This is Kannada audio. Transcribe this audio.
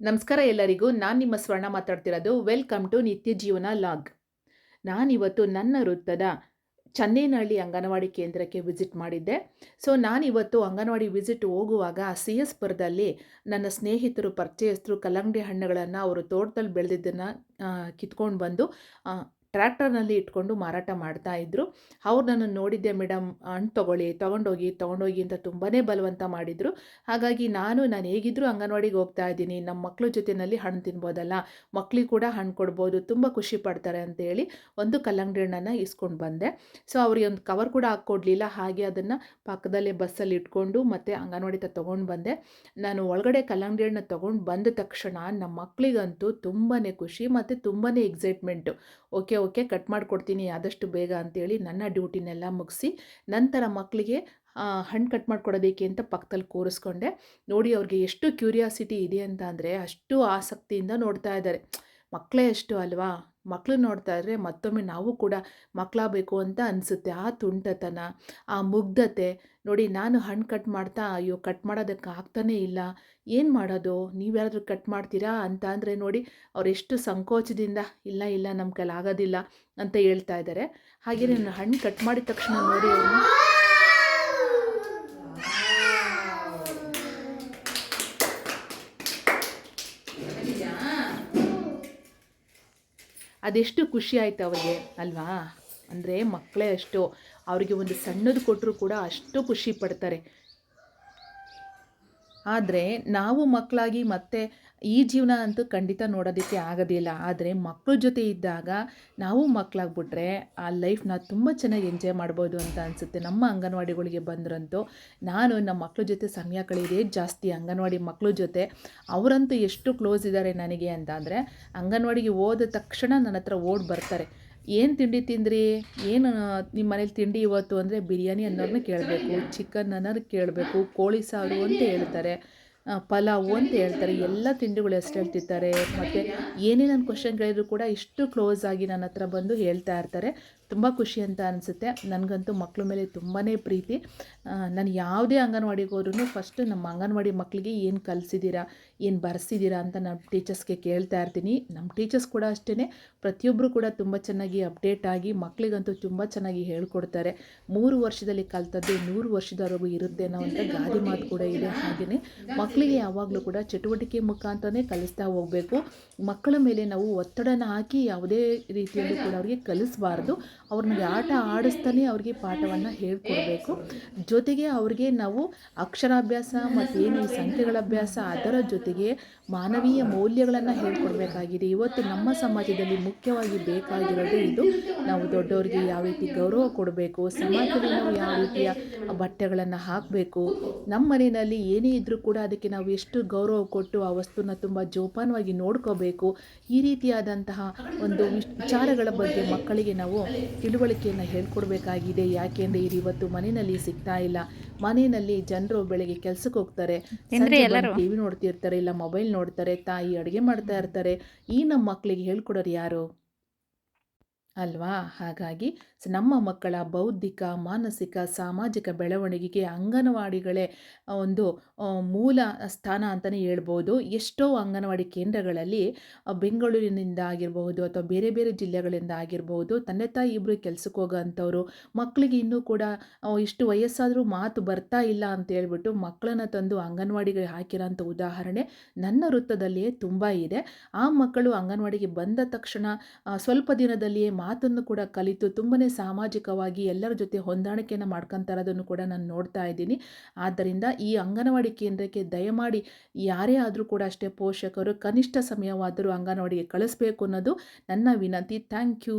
ನಮಸ್ಕಾರ ಎಲ್ಲರಿಗೂ. ನಾನು ನಿಮ್ಮ ಸ್ವರ್ಣ ಮಾತಾಡ್ತಿರೋದು. ವೆಲ್ಕಮ್ ಟು ನಿತ್ಯ ಜೀವನ ಲಾಗ್. ನಾನಿವತ್ತು ನನ್ನ ವೃತ್ತದ ಚನ್ನೇನಹಳ್ಳಿ ಅಂಗನವಾಡಿ ಕೇಂದ್ರಕ್ಕೆ ವಿಸಿಟ್ ಮಾಡಿದ್ದೆ. ಸೊ ನಾನಿವತ್ತು ಅಂಗನವಾಡಿ ವಿಸಿಟ್ ಹೋಗುವಾಗ ಸಿ ಎಸ್ ಪುರದಲ್ಲಿ ನನ್ನ ಸ್ನೇಹಿತರು, ಪರಿಚಯಸ್ಥರು, ಕಲ್ಲಂಗಡಿ ಹಣ್ಣುಗಳನ್ನು ಅವರು ತೋಟದಲ್ಲಿ ಬೆಳೆದಿದ್ದನ್ನು ಕಿತ್ಕೊಂಡು ಬಂದು ಟ್ರ್ಯಾಕ್ಟರ್ನಲ್ಲಿ ಇಟ್ಕೊಂಡು ಮಾರಾಟ ಮಾಡ್ತಾ ಇದ್ದರು ಅವ್ರು ನನ್ನನ್ನು ನೋಡಿದ್ದೆ ಮೇಡಮ್ ಹಣ್ಣು ತೊಗೊಳ್ಳಿ, ತೊಗೊಂಡೋಗಿ ತೊಗೊಂಡೋಗಿ ಅಂತ ತುಂಬಾ ಬಲವಂತ ಮಾಡಿದರು. ಹಾಗಾಗಿ ನಾನು ನಾನು ಹೇಗಿದ್ರು ಅಂಗನವಾಡಿಗೆ ಹೋಗ್ತಾ ಇದ್ದೀನಿ. ನಮ್ಮ ಮಕ್ಕಳ ಜೊತೆಯಲ್ಲಿ ಹಣ್ಣು ತಿನ್ಬೋದಲ್ಲ. ಮಕ್ಳಿಗೆ ಕೂಡ ಹಣ್ಣು ಕೊಡ್ಬೋದು. ತುಂಬ ಖುಷಿ ಪಡ್ತಾರೆ ಅಂತೇಳಿ ಒಂದು ಕಲ್ಲಂಗಡಿ ಹಣ್ಣನ್ನು ಇಸ್ಕೊಂಡು ಬಂದೆ. ಸೊ, ಅವ್ರಿಗೆ ಒಂದು ಕವರ್ ಕೂಡ ಹಾಕ್ಕೊಡ್ಲಿಲ್ಲ. ಹಾಗೆ ಅದನ್ನು ಪಕ್ಕದಲ್ಲೇ ಬಸ್ಸಲ್ಲಿ ಇಟ್ಕೊಂಡು ಮತ್ತು ಅಂಗನವಾಡಿ ತೊಗೊಂಡು ಬಂದೆ. ನಾನು ಒಳಗಡೆ ಕಲ್ಲಂಗಡಿ ಹಣ್ಣು ತೊಗೊಂಡು ಬಂದ ತಕ್ಷಣ ನಮ್ಮ ಮಕ್ಕಳಿಗಂತೂ ತುಂಬಾ ಖುಷಿ ಮತ್ತು ತುಂಬಾ ಎಕ್ಸೈಟ್ಮೆಂಟು ಓಕೆ ಓಕೆ ಕಟ್ ಮಾಡಿಕೊಡ್ತೀನಿ, ಆದಷ್ಟು ಬೇಗ ಅಂತೇಳಿ ನನ್ನ ಡ್ಯೂಟಿನೆಲ್ಲ ಮುಗಿಸಿ, ನಂತರ ಮಕ್ಕಳಿಗೆ ಹಣ್ಣು ಕಟ್ ಮಾಡಿಕೊಡೋದಕ್ಕೆ ಅಂತ ಪಕ್ಕದಲ್ಲಿ ಕೂರಿಸ್ಕೊಂಡೆ. ನೋಡಿ ಅವ್ರಿಗೆ ಎಷ್ಟು ಕ್ಯೂರಿಯಾಸಿಟಿ ಇದೆ ಅಂತ ಅಂದರೆ ಅಷ್ಟು ಆಸಕ್ತಿಯಿಂದ ನೋಡ್ತಾ ಇದ್ದಾರೆ. ಮಕ್ಕಳೇ ಅಷ್ಟು ಅಲ್ವಾ? ಮಕ್ಕಳು ನೋಡ್ತಾ ಇದ್ರೆ ಮತ್ತೊಮ್ಮೆ ನಾವು ಕೂಡ ಮಕ್ಕಳಾಗಬೇಕು ಅಂತ ಅನಿಸುತ್ತೆ. ಆ ತುಂಟತನ, ಆ ಮುಗ್ಧತೆ, ನೋಡಿ ನಾನು ಹಣ್ಣು ಕಟ್ ಮಾಡ್ತಾ ಅಯ್ಯೋ ಕಟ್ ಮಾಡೋದಕ್ಕೆ ಆಗ್ತಾನೇ ಇಲ್ಲ. ಏನು ಮಾಡೋದು? ನೀವ್ಯಾರಾದ್ರೂ ಕಟ್ ಮಾಡ್ತೀರಾ ಅಂತ ಅಂದರೆ ನೋಡಿ ಅವರೆಷ್ಟು ಸಂಕೋಚದಿಂದ ಇಲ್ಲ ಇಲ್ಲ ನಮ್ಮ ಕೈಲಾಗೋದಿಲ್ಲ ಅಂತ ಹೇಳ್ತಾ ಇದ್ದಾರೆ ಹಾಗೆ ನಾನು ಹಣ್ಣು ಕಟ್ ಮಾಡಿದ ತಕ್ಷಣ ನೋಡಿ ಅದೆಷ್ಟು ಖುಷಿ ಆಯ್ತು ಅವ್ರಿಗೆ, ಅಲ್ವಾ? ಅಂದರೆ ಮಕ್ಕಳೇ ಅಷ್ಟು, ಅವರಿಗೆ ಒಂದು ಸಣ್ಣದು ಕೊಟ್ಟರು ಕೂಡ ಅಷ್ಟು ಖುಷಿ ಪಡ್ತಾರೆ. ಆದರೆ ನಾವು ಮಕ್ಕಳಾಗಿ ಮತ್ತೆ ಈ ಜೀವನ ಅಂತೂ ಖಂಡಿತ ನೋಡೋದಕ್ಕೆ ಆಗೋದಿಲ್ಲ ಆದರೆ ಮಕ್ಕಳ ಜೊತೆ ಇದ್ದಾಗ ನಾವು ಮಕ್ಕಳಾಗ್ಬಿಟ್ರೆ ಆ ಲೈಫ್ನ ತುಂಬ ಚೆನ್ನಾಗಿ ಎಂಜಾಯ್ ಮಾಡ್ಬೋದು ಅಂತ ಅನಿಸುತ್ತೆ. ನಮ್ಮ ಅಂಗನವಾಡಿಗಳಿಗೆ ಬಂದ್ರಂತೂ ನಾನು ನಮ್ಮ ಮಕ್ಕಳ ಜೊತೆ ಸಮಯ ಕಳೆಯೋದೇ ಜಾಸ್ತಿ ಅಂಗನವಾಡಿ ಮಕ್ಕಳ ಜೊತೆ. ಅವರಂತೂ ಎಷ್ಟು ಕ್ಲೋಸ್ ಇದ್ದಾರೆ ನನಗೆ ಅಂತ ಅಂದರೆ ಅಂಗನವಾಡಿಗೆ ಹೋದ ತಕ್ಷಣ ನನ್ನ ಹತ್ರ ಓಡಿ ಬರ್ತಾರೆ. ಏನು ತಿಂಡಿ ತಿಂದ್ರಿ? ಏನು ನಿಮ್ಮ ಮನೇಲಿ ತಿಂಡಿ ಇವತ್ತು ಅಂದರೆ ಬಿರಿಯಾನಿ ಅನ್ನೋರನ್ನ ಕೇಳಬೇಕು, ಚಿಕನ್ ಅನ್ನೋರು ಕೇಳಬೇಕು, ಕೋಳಿ ಸಾರು ಅಂತ ಹೇಳ್ತಾರೆ ಪಲಾವು ಅಂತ ಹೇಳ್ತಾರೆ, ಎಲ್ಲ ತಿಂಡಿಗಳು ಎಷ್ಟು ಹೇಳ್ತಿರ್ತಾರೆ. ಮತ್ತು ಏನೇ ನನ್ನ ಕ್ವಶನ್ ಕೇಳಿದ್ರು ಕೂಡ ಇಷ್ಟು ಕ್ಲೋಸ್ ಆಗಿ ನನ್ನ ಹತ್ರ ಬಂದು ಹೇಳ್ತಾ ಇರ್ತಾರೆ. ತುಂಬ ಖುಷಿ ಅಂತ ಅನಿಸುತ್ತೆ. ನನಗಂತೂ ಮಕ್ಕಳ ಮೇಲೆ ತುಂಬಾ ಪ್ರೀತಿ. ನಾನು ಯಾವುದೇ ಅಂಗನವಾಡಿಗೆ ಹೋದ್ರೂ ಫಸ್ಟ್ ನಮ್ಮ ಅಂಗನವಾಡಿ ಮಕ್ಕಳಿಗೆ ಏನು ಕಲಿಸಿದ್ದೀರಾ ಏನು ಬರೆಸಿದ್ದೀರಾ ಅಂತ ನಮ್ಮ ಟೀಚರ್ಸ್ಗೆ ಕೇಳ್ತಾ ಇರ್ತೀನಿ. ನಮ್ಮ ಟೀಚರ್ಸ್ ಕೂಡ ಅಷ್ಟೇ ಪ್ರತಿಯೊಬ್ಬರು ಕೂಡ ತುಂಬ ಚೆನ್ನಾಗಿ ಅಪ್ಡೇಟ್ ಆಗಿ ಮಕ್ಕಳಿಗಂತೂ ತುಂಬ ಚೆನ್ನಾಗಿ ಹೇಳ್ಕೊಡ್ತಾರೆ. ಮೂರು ವರ್ಷದಲ್ಲಿ ಕಲ್ತದ್ದು ನೂರು ವರ್ಷದವರೆಗೂ ಇರುತ್ತೆ ಅನ್ನೋ ಅಂತ ಗಾದೆ ಮಾತು ಕೂಡ ಇದೆ ಹಾಗೆಯೇ ಮಕ್ಕಳಿಗೆ ಯಾವಾಗಲೂ ಕೂಡ ಚಟುವಟಿಕೆ ಮುಖಾಂತರನೇ ಕಲಿಸ್ತಾ ಹೋಗಬೇಕು. ಮಕ್ಕಳ ಮೇಲೆ ನಾವು ಒತ್ತಡನ ಹಾಕಿ ಯಾವುದೇ ರೀತಿಯಲ್ಲೂ ಕೂಡ ಅವರಿಗೆ ಕಲಿಸಬಾರ್ದು. ಅವ್ರನ್ನ ಆಟ ಆಡಿಸ್ತಾನೆ ಅವ್ರಿಗೆ ಪಾಠವನ್ನು ಹೇಳ್ಕೊಡ್ಬೇಕು. ಜೊತೆಗೆ ಅವ್ರಿಗೆ ನಾವು ಅಕ್ಷರಾಭ್ಯಾಸ ಮತ್ತು ಏನು ಈ ಸಂಖ್ಯೆಗಳ ಅಭ್ಯಾಸ ಅದರ ಜೊತೆಗೆ ಮಾನವೀಯ ಮೌಲ್ಯಗಳನ್ನು ಹೇಳ್ಕೊಡ್ಬೇಕಾಗಿದೆ. ಇವತ್ತು ನಮ್ಮ ಸಮಾಜದಲ್ಲಿ ಮುಖ್ಯವಾಗಿ ಬೇಕಾಗಿರೋದು ಇದು. ನಾವು ದೊಡ್ಡವರಿಗೆ ಯಾವ ರೀತಿ ಗೌರವ ಕೊಡಬೇಕು, ಸಮಾಜದಲ್ಲಿ ನಾವು ಯಾವ ರೀತಿಯ ಬಟ್ಟೆಗಳನ್ನು ಹಾಕಬೇಕು, ನಮ್ಮ ಮನೆಯಲ್ಲಿ ಏನೇ ಇದ್ದರೂ ಕೂಡ ಅದಕ್ಕೆ ನಾವು ಎಷ್ಟು ಗೌರವ ಕೊಟ್ಟು ಆ ವಸ್ತುನ ತುಂಬ ಜೋಪಾನವಾಗಿ ನೋಡ್ಕೋಬೇಕು, ಈ ರೀತಿಯಾದಂತಹ ಒಂದು ವಿಚಾರಗಳ ಬಗ್ಗೆ ಮಕ್ಕಳಿಗೆ ನಾವು ತಿಳುವಳಿಕೆಯನ್ನು ಹೇಳ್ಕೊಡ್ಬೇಕಾಗಿದೆ. ಯಾಕೆಂದರೆ ಇದು ಇವತ್ತು ಮನೆಯಲ್ಲಿ ಸಿಗ್ತಾ ಇಲ್ಲ. ಮನೆಯಲ್ಲಿ ಜನರು ಬೆಳಗ್ಗೆ ಕೆಲಸಕ್ಕೆ ಹೋಗ್ತಾರೆ. ಟಿ ವಿ ನೋಡ್ತಿರ್ತಾರೆ ಇಲ್ಲ ಮೊಬೈಲ್ ನೋಡ್ತಾರೆ ತಾಯಿ ಅಡುಗೆ ಮಾಡ್ತಾ ಇರ್ತಾರೆ. ಈ ನಮ್ಮ ಮಕ್ಕಳಿಗೆ ಹೇಳ್ಕೊಡೋರು ಯಾರು? ಅಲ್ವಾ? ಹಾಗಾಗಿ ನಮ್ಮ ಮಕ್ಕಳ ಬೌದ್ಧಿಕ, ಮಾನಸಿಕ, ಸಾಮಾಜಿಕ ಬೆಳವಣಿಗೆಗೆ ಅಂಗನವಾಡಿಗಳೇ ಒಂದು ಮೂಲ ಸ್ಥಾನ ಅಂತಲೇ ಹೇಳ್ಬೋದು. ಎಷ್ಟೋ ಅಂಗನವಾಡಿ ಕೇಂದ್ರಗಳಲ್ಲಿ ಬೆಂಗಳೂರಿನಿಂದ ಆಗಿರಬಹುದು ಅಥವಾ ಬೇರೆ ಬೇರೆ ಜಿಲ್ಲೆಗಳಿಂದ ಆಗಿರ್ಬೋದು ತಂದೆ ತಾಯಿ ಇಬ್ಬರು ಕೆಲಸಕ್ಕೆ ಹೋಗೋಂಥವ್ರು ಮಕ್ಕಳಿಗೆ ಇನ್ನೂ ಕೂಡ ಇಷ್ಟು ವಯಸ್ಸಾದರೂ ಮಾತು ಬರ್ತಾ ಇಲ್ಲ ಅಂತ ಹೇಳ್ಬಿಟ್ಟು ಮಕ್ಕಳನ್ನು ತಂದು ಅಂಗನವಾಡಿಗೆ ಹಾಕಿರೋಂಥ ಉದಾಹರಣೆ ನನ್ನ ವೃತ್ತದಲ್ಲಿಯೇ ತುಂಬ ಇದೆ. ಆ ಮಕ್ಕಳು ಅಂಗನವಾಡಿಗೆ ಬಂದ ತಕ್ಷಣ ಸ್ವಲ್ಪ ದಿನದಲ್ಲಿಯೇ ಮಾತನ್ನು ಕೂಡ ಕಲಿತು ತುಂಬನೇ ಸಾಮಾಜಿಕವಾಗಿ ಎಲ್ಲರ ಜೊತೆ ಹೊಂದಾಣಿಕೆಯನ್ನು ಮಾಡ್ಕೊತಾರೋದನ್ನು ಕೂಡ ನಾನು ನೋಡ್ತಾ ಇದ್ದೀನಿ. ಆದ್ದರಿಂದ ಈ ಅಂಗನವಾಡಿ ಕೇಂದ್ರಕ್ಕೆ ದಯಮಾಡಿ ಯಾರೇ ಆದರೂ ಕೂಡ ಅಷ್ಟೇ ಪೋಷಕರು, ಕನಿಷ್ಠ ಸಮಯವಾದರೂ ಅಂಗನವಾಡಿಗೆ ಕಳಿಸ್ಬೇಕು ಅನ್ನೋದು ನನ್ನ ವಿನಂತಿ. Thank you.